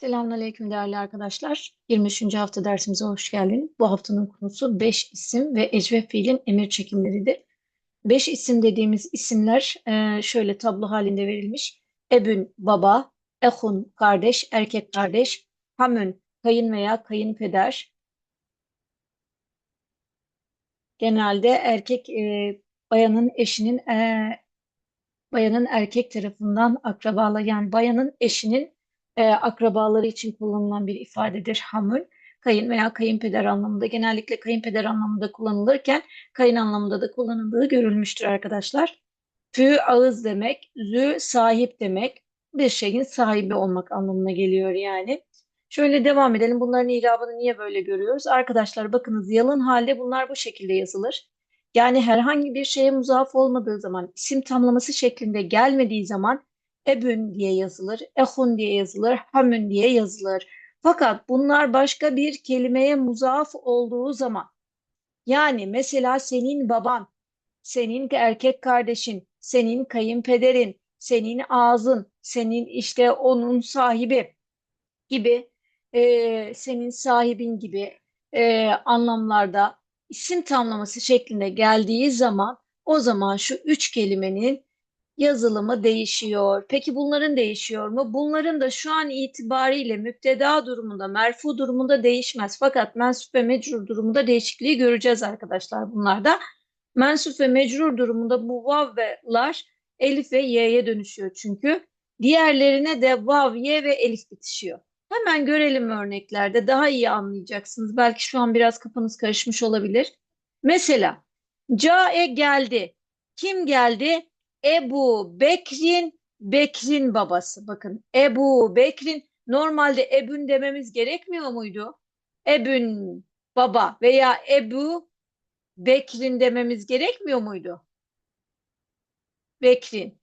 Selamünaleyküm değerli arkadaşlar. 23. hafta dersimize hoş geldiniz. Bu haftanın konusu 5 isim ve ecve fiilin emir çekimleridir. 5 isim dediğimiz isimler e, şöyle tablo halinde verilmiş. Ebün baba, ehun kardeş, erkek kardeş, hamün kayın veya kayınpeder. Genelde erkek e, bayanın eşinin e, bayanın erkek tarafından akrabalı yani bayanın eşinin e, akrabaları için kullanılan bir ifadedir hamül. Kayın veya kayınpeder anlamında genellikle kayınpeder anlamında kullanılırken kayın anlamında da kullanıldığı görülmüştür arkadaşlar. Fü ağız demek, zü sahip demek. Bir şeyin sahibi olmak anlamına geliyor yani. Şöyle devam edelim. Bunların irabını niye böyle görüyoruz? Arkadaşlar bakınız yalın halde bunlar bu şekilde yazılır. Yani herhangi bir şeye muzaf olmadığı zaman, isim tamlaması şeklinde gelmediği zaman ebün diye yazılır, ehun diye yazılır, hamün diye yazılır. Fakat bunlar başka bir kelimeye muzaf olduğu zaman, yani mesela senin baban, senin erkek kardeşin, senin kayınpederin, senin ağzın, senin işte onun sahibi gibi, e, senin sahibin gibi e, anlamlarda isim tamlaması şeklinde geldiği zaman o zaman şu üç kelimenin yazılımı değişiyor. Peki bunların değişiyor mu? Bunların da şu an itibariyle müpteda durumunda, merfu durumunda değişmez. Fakat mensup ve mecrur durumunda değişikliği göreceğiz arkadaşlar bunlarda. Mensup ve mecrur durumunda bu vav ve'lar elif ve y'ye dönüşüyor çünkü. Diğerlerine de vav, ye ve elif bitişiyor. Hemen görelim örneklerde daha iyi anlayacaksınız. Belki şu an biraz kafanız karışmış olabilir. Mesela Cae geldi. Kim geldi? Ebu Bekrin, Bekrin babası. Bakın Ebu Bekrin normalde Ebün dememiz gerekmiyor muydu? Ebün baba veya Ebu Bekrin dememiz gerekmiyor muydu? Bekrin.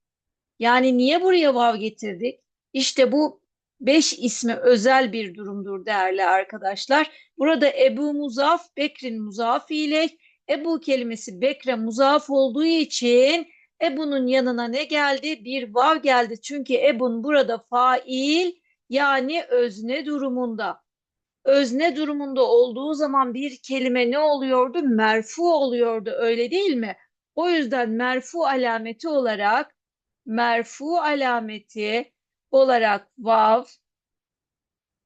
Yani niye buraya vav getirdik? İşte bu beş ismi özel bir durumdur değerli arkadaşlar. Burada Ebu Muzaf, Bekrin muzaf ile Ebu kelimesi Bekre muzaf olduğu için Ebu'nun yanına ne geldi? Bir vav geldi. Çünkü Ebun burada fail yani özne durumunda. Özne durumunda olduğu zaman bir kelime ne oluyordu? Merfu oluyordu öyle değil mi? O yüzden merfu alameti olarak merfu alameti olarak vav,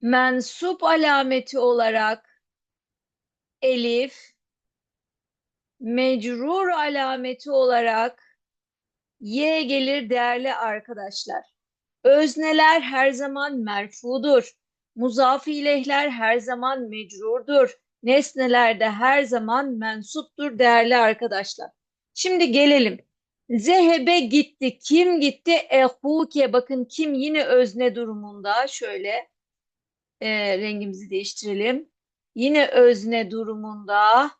mensup alameti olarak elif, mecrur alameti olarak Y gelir değerli arkadaşlar. Özneler her zaman merfudur. Muzaf ilehler her zaman mecrurdur. Nesneler de her zaman mensuptur değerli arkadaşlar. Şimdi gelelim. Zehebe gitti. Kim gitti? Ehuke. Bakın kim yine özne durumunda. Şöyle e, rengimizi değiştirelim. Yine özne durumunda.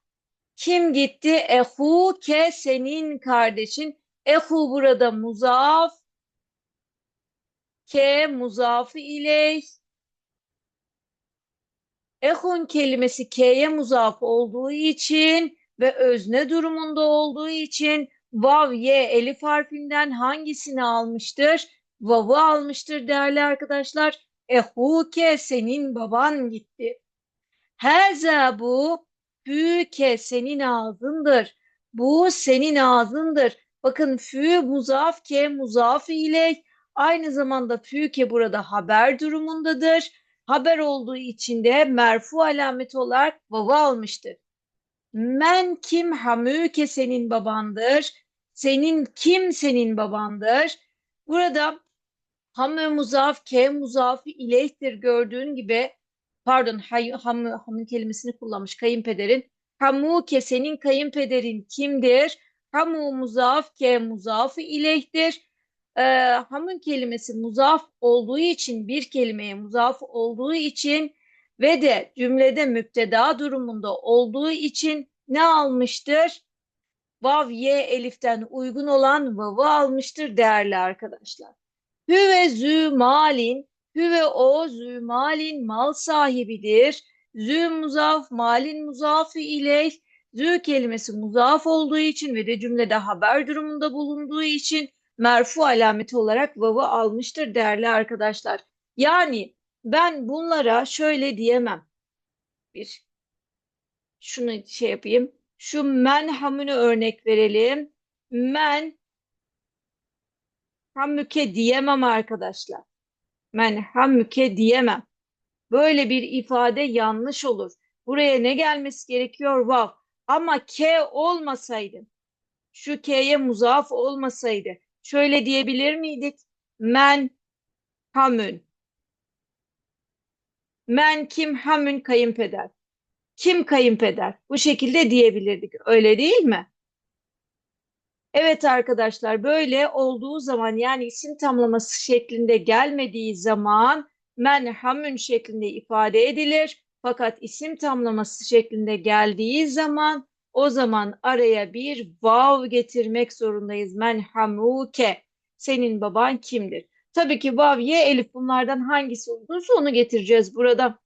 Kim gitti? Ehuke senin kardeşin. Ehu burada muzaf. Ke muzafı ile Ehun kelimesi K'ye muzaf olduğu için ve özne durumunda olduğu için vav ye elif harfinden hangisini almıştır? Vav'ı almıştır değerli arkadaşlar. Ehuke senin baban gitti. Heza bu hüke senin ağzındır. Bu senin ağzındır. Bakın fü muzaf ke muzaf ile aynı zamanda fü ke burada haber durumundadır. Haber olduğu için de merfu alameti olarak vava almıştır. Men kim hamüke senin babandır. Senin kim senin babandır. Burada hamü muzaf ke muzaf ileyhtir gördüğün gibi pardon hay, hamü, hamü kelimesini kullanmış kayınpederin. Hamuke senin kayınpederin kimdir? Hamu muzaf ke muzafı ileyhtir. E, hamın kelimesi muzaf olduğu için bir kelimeye muzaf olduğu için ve de cümlede müpteda durumunda olduğu için ne almıştır? Vav ye eliften uygun olan vav'ı almıştır değerli arkadaşlar. Hüve zü malin, hüve o zü malin mal sahibidir. Zü muzaf, malin muzafı ileyh, Zü kelimesi muzaf olduğu için ve de cümlede haber durumunda bulunduğu için merfu alameti olarak vav'ı almıştır değerli arkadaşlar. Yani Ben bunlara şöyle diyemem. Bir şunu şey yapayım. Şu men hamını örnek verelim. Men hammüke diyemem arkadaşlar. Men hammüke diyemem. Böyle bir ifade yanlış olur. Buraya ne gelmesi gerekiyor? Vav. Ama K olmasaydı, şu K'ye muzaf olmasaydı, şöyle diyebilir miydik? Men hamün. Men kim hamün kayınpeder. Kim kayınpeder? Bu şekilde diyebilirdik. Öyle değil mi? Evet arkadaşlar böyle olduğu zaman yani isim tamlaması şeklinde gelmediği zaman men hamün şeklinde ifade edilir. Fakat isim tamlaması şeklinde geldiği zaman o zaman araya bir vav getirmek zorundayız. Men hamuke. Senin baban kimdir? Tabii ki vav, ye, elif bunlardan hangisi olursa onu getireceğiz burada.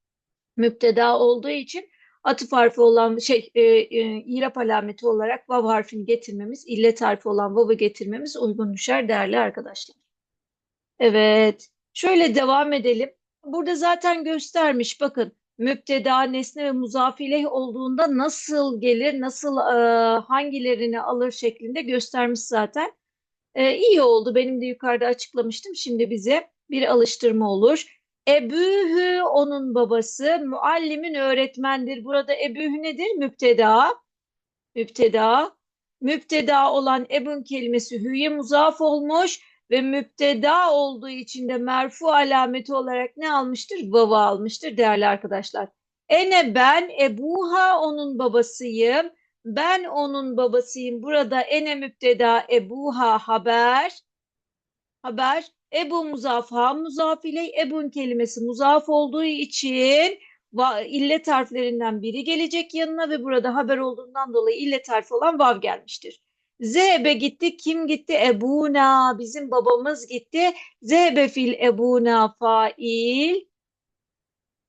Müpteda olduğu için atıf harfi olan şey e, e, irap alameti olarak vav harfini getirmemiz, illet harfi olan vav'ı getirmemiz uygun düşer değerli arkadaşlar. Evet. Şöyle devam edelim. Burada zaten göstermiş bakın müpteda, nesne ve muzaf ileyh olduğunda nasıl gelir, nasıl e, hangilerini alır şeklinde göstermiş zaten. E, iyi oldu. Benim de yukarıda açıklamıştım. Şimdi bize bir alıştırma olur. Ebühü onun babası, muallimin öğretmendir. Burada ebühü nedir? Müpteda. Müpteda. Müpteda olan ebün kelimesi hüye muzaf olmuş ve müpteda olduğu için de merfu alameti olarak ne almıştır? Vava almıştır değerli arkadaşlar. Ene ben ebuha onun babasıyım. Ben onun babasıyım. Burada ene müpteda ebuha haber. Haber. Ebu muzaf ha muzaf ile ebun kelimesi muzaf olduğu için illet harflerinden biri gelecek yanına ve burada haber olduğundan dolayı illet harfi olan vav gelmiştir. Zehebe gitti. Kim gitti? Ebuna. Bizim babamız gitti. Zehebe fil ebuna fail.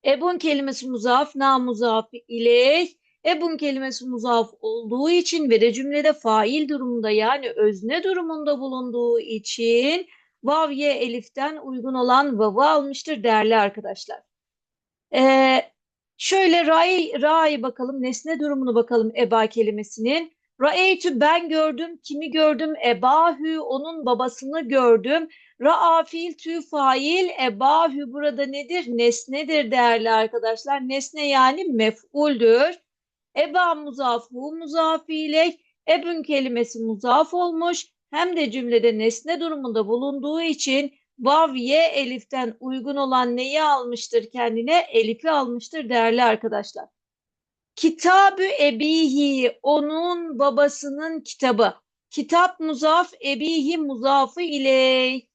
Ebun kelimesi muzaf, na muzaf ileyh. Ebun kelimesi muzaf olduğu için ve de cümlede fail durumunda yani özne durumunda bulunduğu için vav ye eliften uygun olan vav'ı almıştır değerli arkadaşlar. Ee, şöyle ray, ray bakalım nesne durumunu bakalım eba kelimesinin. Ra'eytü ben gördüm. Kimi gördüm? Ebahü onun babasını gördüm. Ra'a fiil tü fail ebahü burada nedir? Nesnedir değerli arkadaşlar. Nesne yani mef'uldür. Eba muzaf hu muzaf ile ebün kelimesi muzaf olmuş. Hem de cümlede nesne durumunda bulunduğu için vav ye eliften uygun olan neyi almıştır kendine? Elifi almıştır değerli arkadaşlar. Kitabı ebihi onun babasının kitabı. Kitap muzaf ebihi muzafı iley.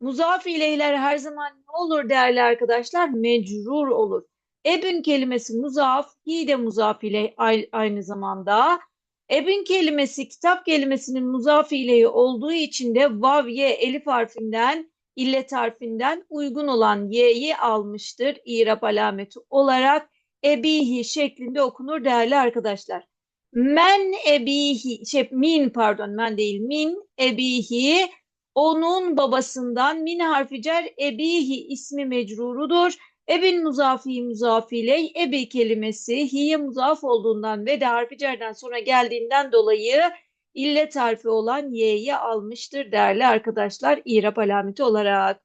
Muzaf ileyler her zaman ne olur değerli arkadaşlar? Mecrur olur. Ebün kelimesi muzaf, hi de muzaf ile aynı zamanda. Ebün kelimesi kitap kelimesinin muzaf ileyi olduğu için de vav ye elif harfinden illet harfinden uygun olan y'yi almıştır. İrab alameti olarak ebihi şeklinde okunur değerli arkadaşlar. Men ebihi, şey min pardon men değil min ebihi onun babasından min harfi cer ebihi ismi mecrurudur. Ebin muzafi muzafiley ebi kelimesi hiye muzaf olduğundan ve de harfi cerden sonra geldiğinden dolayı illet harfi olan y'yi almıştır değerli arkadaşlar İrab alameti olarak.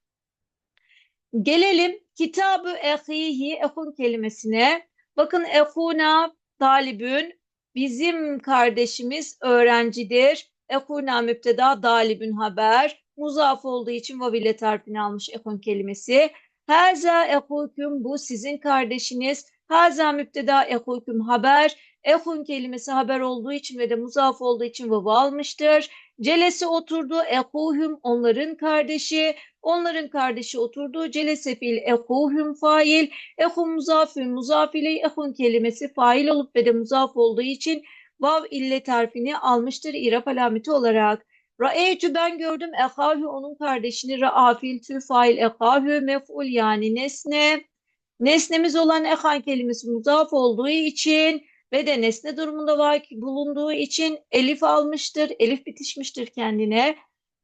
Gelelim kitabı ehihi ehun kelimesine. Bakın ehuna talibün bizim kardeşimiz öğrencidir. Ehuna müpteda dalibün haber. Muzaf olduğu için vavile tarifini almış ehun kelimesi. Haza ehuküm bu sizin kardeşiniz. Haza müpteda ehuküm haber. Ehun kelimesi haber olduğu için ve de muzaf olduğu için vavu almıştır. Celese oturdu. Ehuhüm onların kardeşi. Onların kardeşi oturdu. Celese fiil ehuhüm fail. Ehun muzafün muzafile ehun kelimesi fail olup ve de muzaf olduğu için vav illet harfini almıştır irap alameti olarak. Ra'eytü ben gördüm ehahü onun kardeşini ra'afil tü fail ehahü mef'ul yani nesne. Nesnemiz olan ehan kelimesi muzaf olduğu için ve de nesne durumunda var bulunduğu için elif almıştır. Elif bitişmiştir kendine.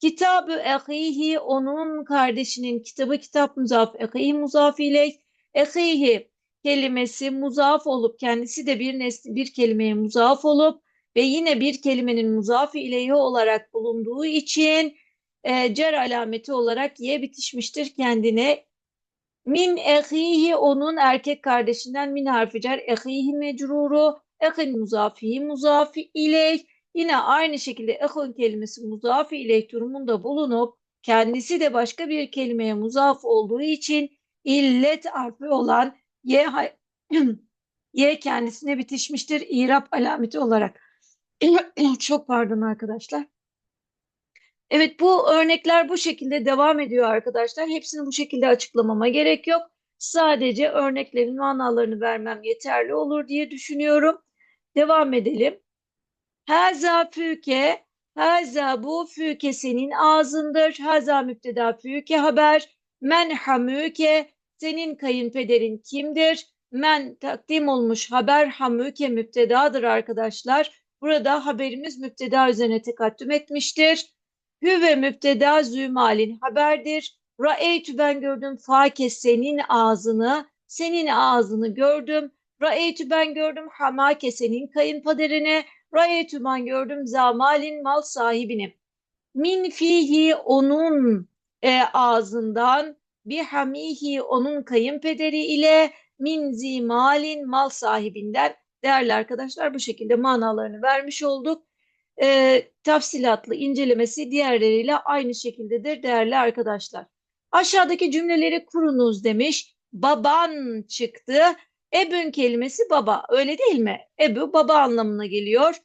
Kitabı ehihi onun kardeşinin kitabı kitap muzaf ehihi muzaf ileyh ehihi kelimesi muzaf olup kendisi de bir nesli bir kelimeye muzaf olup ve yine bir kelimenin muzaf ileyhi olarak bulunduğu için e, cer alameti olarak ye bitişmiştir kendine. Min ehihi onun erkek kardeşinden min harfi cer. Ehihi mecruru ehin muzafihi muzafi ileyh Yine aynı şekilde ehun kelimesi muzaf ileyh durumunda bulunup kendisi de başka bir kelimeye muzaf olduğu için illet harfi olan ye, ye kendisine bitişmiştir İrab alameti olarak. Çok pardon arkadaşlar. Evet bu örnekler bu şekilde devam ediyor arkadaşlar. Hepsini bu şekilde açıklamama gerek yok. Sadece örneklerin manalarını vermem yeterli olur diye düşünüyorum. Devam edelim. Haza füke, haza bu füke senin ağzındır. Haza müpteda füke haber. Men hamüke, senin kayınpederin kimdir? Men takdim olmuş haber hamüke müptedadır arkadaşlar. Burada haberimiz müpteda üzerine tekattüm etmiştir. Hüve müpteda zümalin haberdir. Ra'eytü ben gördüm fake senin ağzını, senin ağzını gördüm. Ra'eytü ben gördüm hamake senin kayınpederini. Ra'eytü ben gördüm zamalin mal sahibini. Min fihi onun e, ağzından bir hamihi onun kayınpederi ile min zimalin mal sahibinden değerli arkadaşlar bu şekilde manalarını vermiş olduk. E, tafsilatlı incelemesi diğerleriyle aynı şekildedir değerli arkadaşlar. Aşağıdaki cümleleri kurunuz demiş. Baban çıktı. Ebün kelimesi baba öyle değil mi? Ebu baba anlamına geliyor.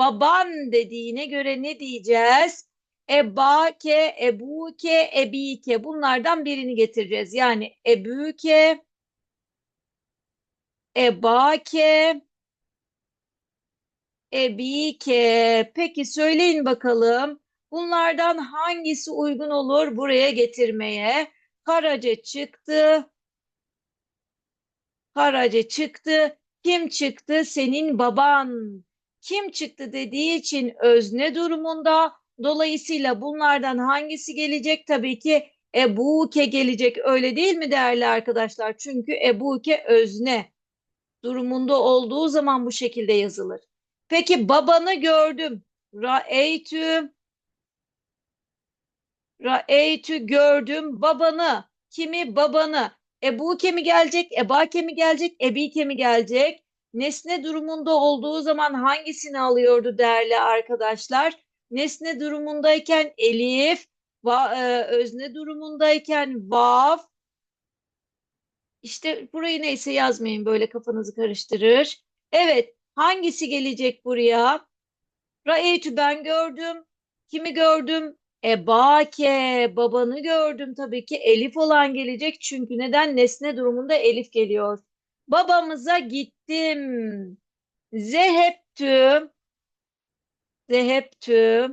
Baban dediğine göre ne diyeceğiz? Ebake, ebuke, ebike bunlardan birini getireceğiz. Yani ebuke, ebake, ebike. Peki söyleyin bakalım. Bunlardan hangisi uygun olur buraya getirmeye? Karaca çıktı. Karaca çıktı. Kim çıktı? Senin baban. Kim çıktı dediği için özne durumunda. Dolayısıyla bunlardan hangisi gelecek? Tabii ki ebuke gelecek. Öyle değil mi değerli arkadaşlar? Çünkü ebuke özne durumunda olduğu zaman bu şekilde yazılır. Peki babanı gördüm. Ra'eytü Ra'eytü gördüm babanı. Kimi? Babanı. Ebuke mi gelecek? Ebake mi gelecek? Ebike mi gelecek? Nesne durumunda olduğu zaman hangisini alıyordu değerli arkadaşlar? Nesne durumundayken elif, va, e, özne durumundayken vav. İşte burayı neyse yazmayın böyle kafanızı karıştırır. Evet, hangisi gelecek buraya? Ra'eytü ben gördüm. Kimi gördüm? Ebake, babanı gördüm tabii ki elif olan gelecek çünkü neden? Nesne durumunda elif geliyor. Babamıza gittim. Zeheptü. Zeheptü.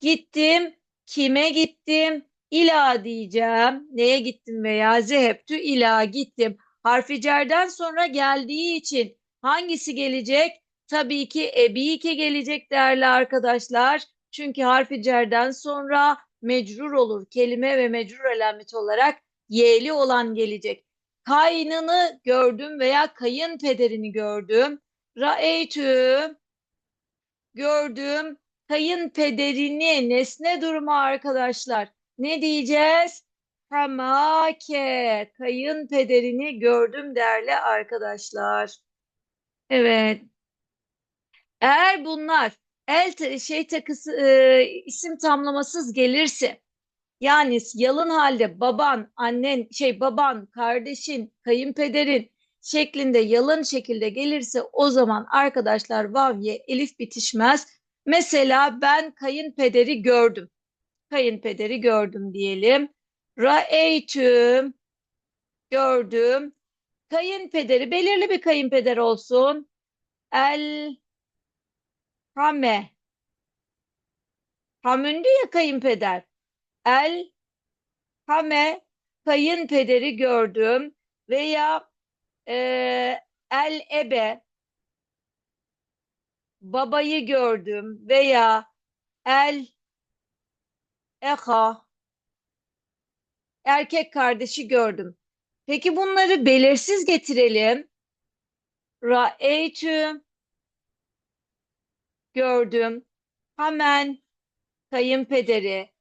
Gittim. Kime gittim? İla diyeceğim. Neye gittim veya zeheptü ila gittim. Harfi cerden sonra geldiği için hangisi gelecek? Tabii ki ebike gelecek değerli arkadaşlar. Çünkü harfi cerden sonra mecrur olur. Kelime ve mecrur alameti olarak y'li olan gelecek. Kaynını gördüm veya kayınpederini gördüm. Ra'eytü gördüm. Kayınpederini nesne durumu arkadaşlar. Ne diyeceğiz? Hamake kayınpederini gördüm değerli arkadaşlar. Evet. Eğer bunlar el şey takısı e, isim tamlamasız gelirse yani yalın halde baban, annen, şey baban, kardeşin, kayınpederin şeklinde yalın şekilde gelirse o zaman arkadaşlar vavye elif bitişmez. Mesela ben kayınpederi gördüm. Kayınpederi gördüm diyelim. Ra'eytü gördüm. Kayınpederi belirli bir kayınpeder olsun. El Hame. Hamündü ya kayınpeder. El Hame kayınpederi gördüm veya e, El Ebe babayı gördüm veya El eha. Erkek kardeşi gördüm. Peki bunları belirsiz getirelim. Ra'eytü gördüm. Hemen kayınpederi,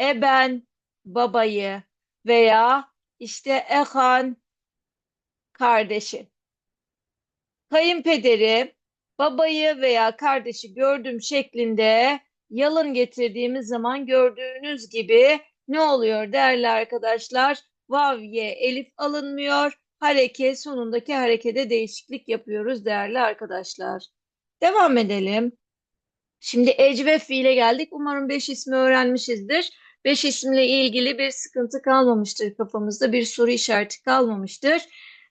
eben babayı veya işte ehan kardeşi. Kayınpederi, babayı veya kardeşi gördüm şeklinde yalın getirdiğimiz zaman gördüğünüz gibi ne oluyor değerli arkadaşlar? Vav ye elif alınmıyor. Hareke sonundaki harekede değişiklik yapıyoruz değerli arkadaşlar. Devam edelim. Şimdi ec ve fiile geldik. Umarım beş ismi öğrenmişizdir. Beş isimle ilgili bir sıkıntı kalmamıştır kafamızda. Bir soru işareti kalmamıştır.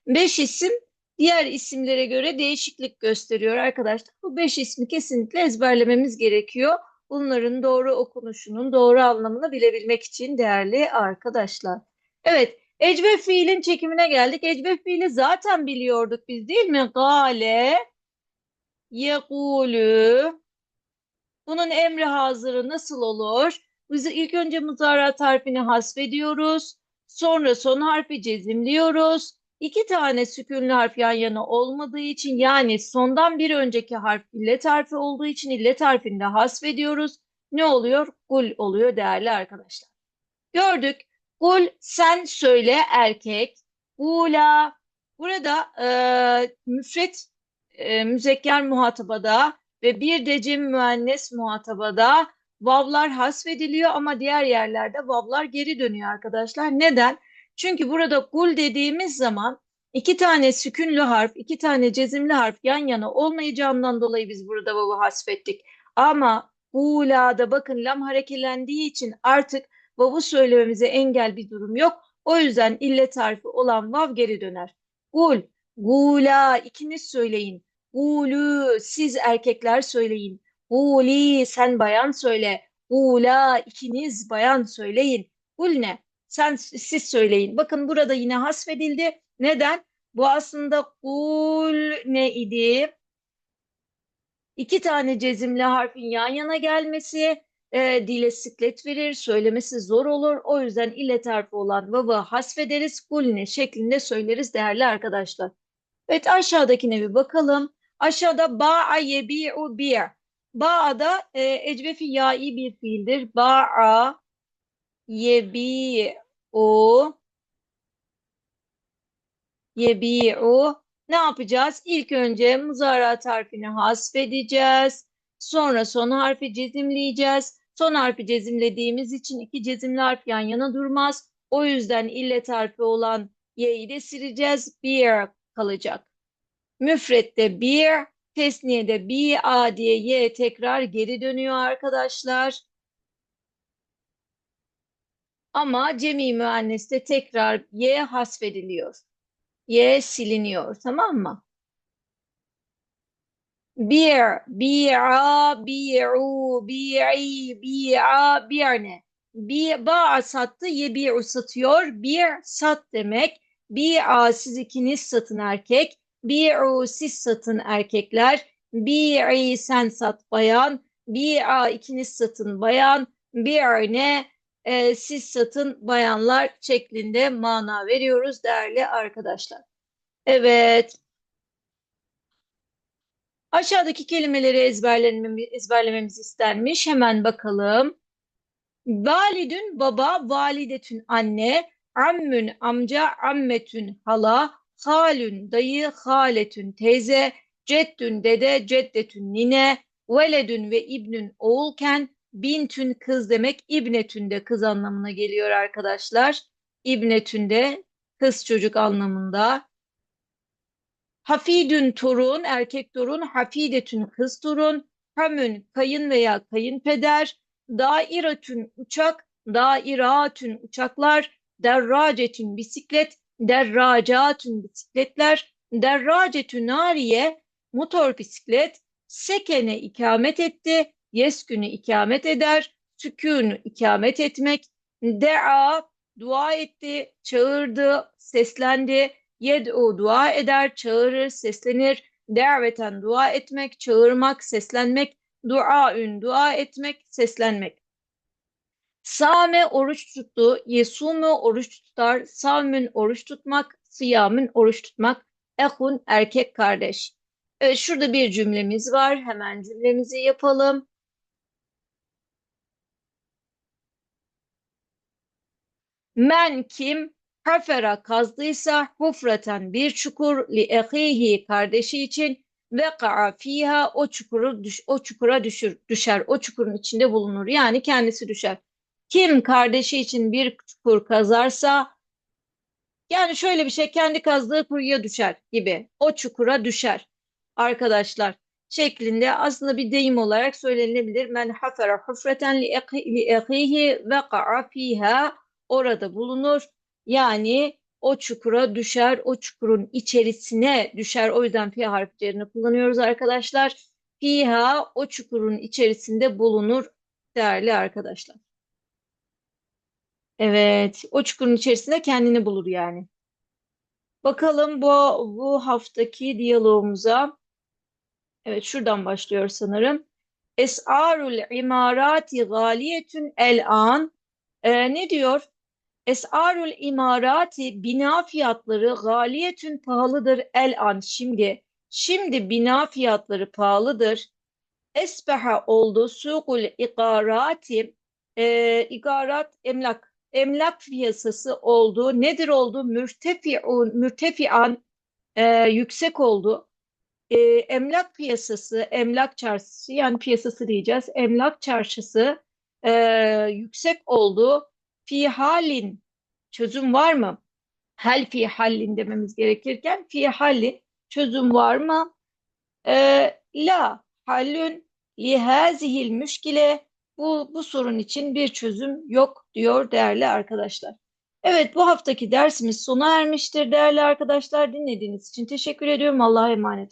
Beş isim diğer isimlere göre değişiklik gösteriyor arkadaşlar. Bu beş ismi kesinlikle ezberlememiz gerekiyor. Bunların doğru okunuşunun doğru anlamını bilebilmek için değerli arkadaşlar. Evet, ecve fiilin çekimine geldik. Ecve fiili zaten biliyorduk biz değil mi? Gale, yekulu. Bunun emri hazırı nasıl olur? Biz ilk önce muzaraat harfini hasfediyoruz. Sonra son harfi cezimliyoruz. İki tane sükünlü harf yan yana olmadığı için yani sondan bir önceki harf illet harfi olduğu için illet harfini de hasfediyoruz. Ne oluyor? Kul oluyor değerli arkadaşlar. Gördük. Kul sen söyle erkek. Ula burada e, müfret e, müzekker muhatabada ve bir de cem müennes muhatabada vavlar hasfediliyor ama diğer yerlerde vavlar geri dönüyor arkadaşlar. Neden? Çünkü burada kul dediğimiz zaman iki tane sükünlü harf, iki tane cezimli harf yan yana olmayacağından dolayı biz burada vav'ı hasfettik. Ama ula'da bakın lam harekelendiği için artık vav'ı söylememize engel bir durum yok. O yüzden illet harfi olan vav geri döner. Gul, gula ikiniz söyleyin. Gulu siz erkekler söyleyin. Guli sen bayan söyle. Gula ikiniz bayan söyleyin. Gul ne? Sen siz söyleyin. Bakın burada yine hasfedildi. Neden? Bu aslında kul ne idi? İki tane cezimli harfin yan yana gelmesi e, dile siklet verir, söylemesi zor olur. O yüzden illet harfi olan vav'ı hasfederiz, kul ne şeklinde söyleriz değerli arkadaşlar. Evet aşağıdakine bir bakalım. Aşağıda ba'a yebi'u bir. Ba'da e, ecvefi ya'i bir fiildir. Ba'a yebi'u yebi'u ne yapacağız? İlk önce muzaraat harfini hasfedeceğiz. Sonra son harfi cezimleyeceğiz. Son harfi cezimlediğimiz için iki cezimli harf yan yana durmaz. O yüzden illet harfi olan y'yi de sileceğiz. Bir kalacak. Müfrette bir, tesniyede bir a diye y tekrar geri dönüyor arkadaşlar. Ama cemi müenneste tekrar y hasfediliyor. Y siliniyor tamam mı? Bir, bi'a, bi'u, bi'i, bi'a, bi'ne. Bir, ba'a sattı, yebi'u satıyor. Bir, sat demek. Bi'a siz ikiniz satın erkek. Bi'u siz satın erkekler. Bi'i sen sat bayan. Bi'a ikiniz satın bayan. Bi'ne e, siz satın bayanlar şeklinde mana veriyoruz değerli arkadaşlar. Evet. Aşağıdaki kelimeleri ezberlememiz, istenmiş. Hemen bakalım. Validün baba, validetün anne, ammün amca, ammetün hala, halün dayı, haletün teyze, ceddün dede, ceddetün nine, veledün ve ibnün oğulken, bintün kız demek, ibnetün de kız anlamına geliyor arkadaşlar. İbnetün de kız çocuk anlamında. Hafidün torun, erkek torun, hafidetün kız torun, hamün kayın veya kayınpeder, dairatün uçak, dairatün uçaklar, derracetün bisiklet, derracatün bisikletler, derracetün nariye motor bisiklet, sekene ikamet etti, yeskünü ikamet eder, sükûnü ikamet etmek, dea dua etti, çağırdı, seslendi, Yed'u dua eder, çağırır, seslenir. Daveten dua etmek, çağırmak, seslenmek. Duaün dua etmek, seslenmek. Same oruç tuttu. Yesumu oruç tutar. Savmün oruç tutmak. Siyamün oruç tutmak. Ehun erkek kardeş. Evet şurada bir cümlemiz var. Hemen cümlemizi yapalım. Men kim hafera kazdıysa hufraten bir çukur li ehihi kardeşi için ve fiha o çukuru düş, o çukura düşür düşer. O çukurun içinde bulunur. Yani kendisi düşer. Kim kardeşi için bir çukur kazarsa yani şöyle bir şey kendi kazdığı kuyuya düşer gibi. O çukura düşer. Arkadaşlar şeklinde aslında bir deyim olarak söylenebilir. Men hafera hufreten li ehihi ve fiha orada bulunur. Yani o çukura düşer, o çukurun içerisine düşer. O yüzden fi harflerini kullanıyoruz arkadaşlar. Fiha o çukurun içerisinde bulunur değerli arkadaşlar. Evet, o çukurun içerisinde kendini bulur yani. Bakalım bu bu haftaki diyalogumuza. Evet, şuradan başlıyor sanırım. Es'arul imarati galiyetün el an. Ee, ne diyor? Es'arul imarati bina fiyatları galiyetün pahalıdır el an şimdi. Şimdi bina fiyatları pahalıdır. Esbeha oldu sukul igarati e, igarat emlak emlak piyasası oldu. Nedir oldu? Mürtefi'un mürtefian e, yüksek oldu. E, emlak piyasası, emlak çarşısı yani piyasası diyeceğiz. Emlak çarşısı e, yüksek oldu. Fi halin çözüm var mı? Hel fi hallin dememiz gerekirken fi hallin çözüm var mı? E, la hallün li hazihil müşkile bu, bu sorun için bir çözüm yok diyor değerli arkadaşlar. Evet bu haftaki dersimiz sona ermiştir değerli arkadaşlar. Dinlediğiniz için teşekkür ediyorum. Allah'a emanet.